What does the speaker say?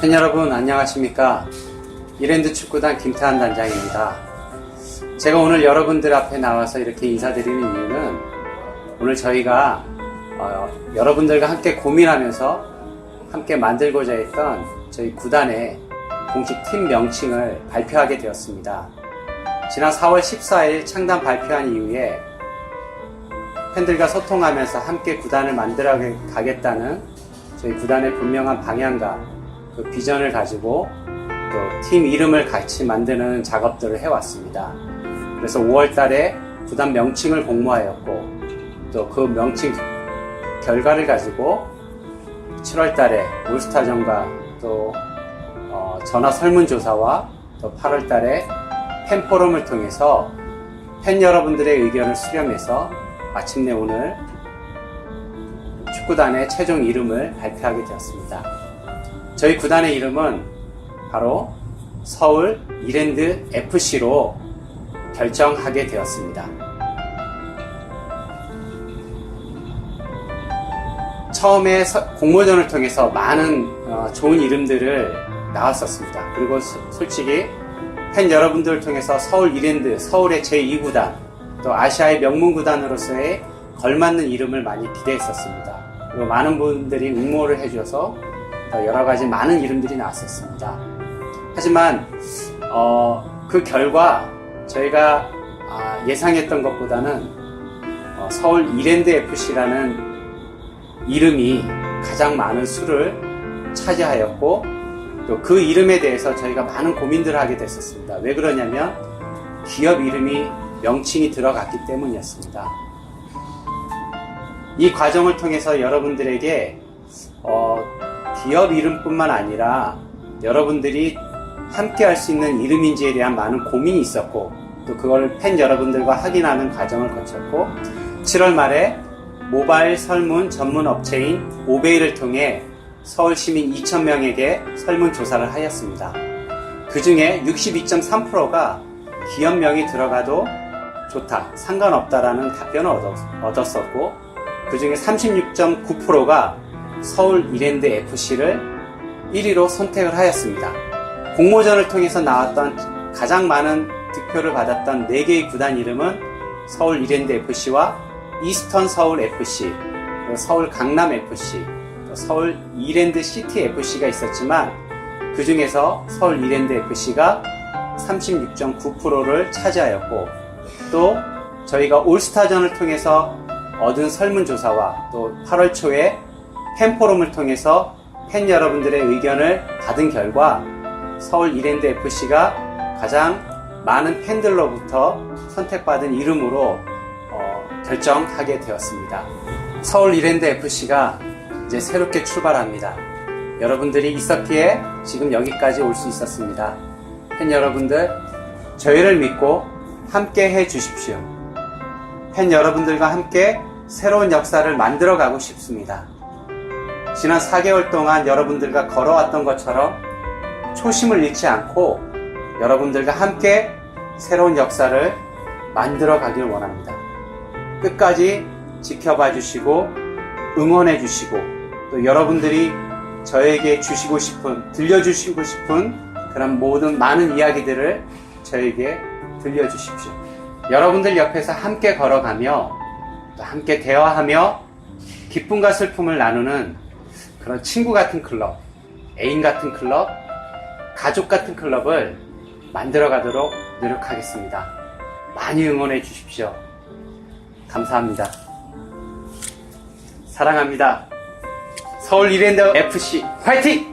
팬 여러분 안녕하십니까? 이랜드 축구단 김태환 단장입니다. 제가 오늘 여러분들 앞에 나와서 이렇게 인사드리는 이유는 오늘 저희가 어, 여러분들과 함께 고민하면서 함께 만들고자 했던 저희 구단의 공식 팀 명칭을 발표하게 되었습니다. 지난 4월 14일 창단 발표한 이후에 팬들과 소통하면서 함께 구단을 만들어 가겠다는 저희 구단의 분명한 방향과 그 비전을 가지고 또 팀 이름을 같이 만드는 작업들을 해왔습니다. 그래서 5월 달에 구단 명칭을 공모하였고 또 그 명칭 결과를 가지고 7월 달에 올스타전과 또 어, 전화 설문조사와 또 8월 달에 팬 포럼을 통해서 팬 여러분들의 의견을 수렴해서 마침내 오늘 축구단의 최종 이름을 발표하게 되었습니다. 저희 구단의 이름은 바로 서울 이랜드 FC로 결정하게 되었습니다. 처음에 서- 공모전을 통해서 많은 어, 좋은 이름들을 나왔었습니다. 그리고 소- 솔직히 팬 여러분들을 통해서 서울 이랜드, 서울의 제2구단, 또 아시아의 명문구단으로서의 걸맞는 이름을 많이 기대했었습니다. 그리고 많은 분들이 응모를 또 여러 가지 많은 이름들이 나왔었습니다. 하지만 어, 그 결과 저희가 아, 예상했던 것보다는 어, 서울 이랜드 FC라는 이름이 가장 많은 수를 차지하였고 또 그 이름에 대해서 저희가 많은 고민들을 하게 됐었습니다. 왜 그러냐면 기업 이름이 명칭이 들어갔기 때문이었습니다. 이 과정을 통해서 여러분들에게 어, 기업 이름뿐만 아니라 여러분들이 함께 할 수 있는 이름인지에 대한 많은 고민이 있었고 또 그걸 팬 여러분들과 확인하는 과정을 거쳤고 7월 말에 모바일 설문 전문 업체인 오베이를 통해 서울 시민 2,000명에게 설문 조사를 하였습니다. 그 중에 62.3%가 기업명이 들어가도 좋다, 상관없다라는 답변을 얻었, 었고 그 중에 36.9%가 서울 이랜드 FC를 1위로 선택을 하였습니다. 공모전을 통해서 나왔던 가장 많은 득표를 받았던 4개의 구단 이름은 서울 이랜드 FC와 이스턴 서울 FC, 서울 강남 FC, 또 서울 이랜드 시티 FC가 있었지만 그 중에서 서울 이랜드 FC가 36.9%를 차지하였고 또 저희가 올스타전을 통해서 얻은 설문조사와 또 8월 초에 팬포럼을 통해서 팬 여러분들의 의견을 받은 결과 서울 이랜드 FC가 가장 많은 팬들로부터 선택받은 이름으로 어, 결정하게 되었습니다. 서울 이랜드 FC가 이제 새롭게 출발합니다. 여러분들이 있었기에 지금 여기까지 올 수 있었습니다. 팬 여러분들, 저희를 믿고 함께 해 주십시오. 팬 여러분들과 함께 새로운 역사를 만들어 가고 싶습니다. 지난 4개월 동안 여러분들과 걸어왔던 것처럼 초심을 잃지 않고 여러분들과 함께 새로운 역사를 만들어 가길 원합니다. 끝까지 지켜봐 주시고 응원해 주시고 또 여러분들이 저에게 주시고 싶은 들려주시고 싶은 그런 모든 많은 이야기들을 저에게 들려주십시오. 여러분들 옆에서 함께 걸어가며 또 함께 대화하며 기쁨과 슬픔을 나누는 그런 친구 같은 클럽, 애인 같은 클럽, 가족 같은 클럽을 만들어 가도록 노력하겠습니다. 많이 응원해 주십시오. 감사합니다. 사랑합니다. 서울 이랜드 FC 화이팅!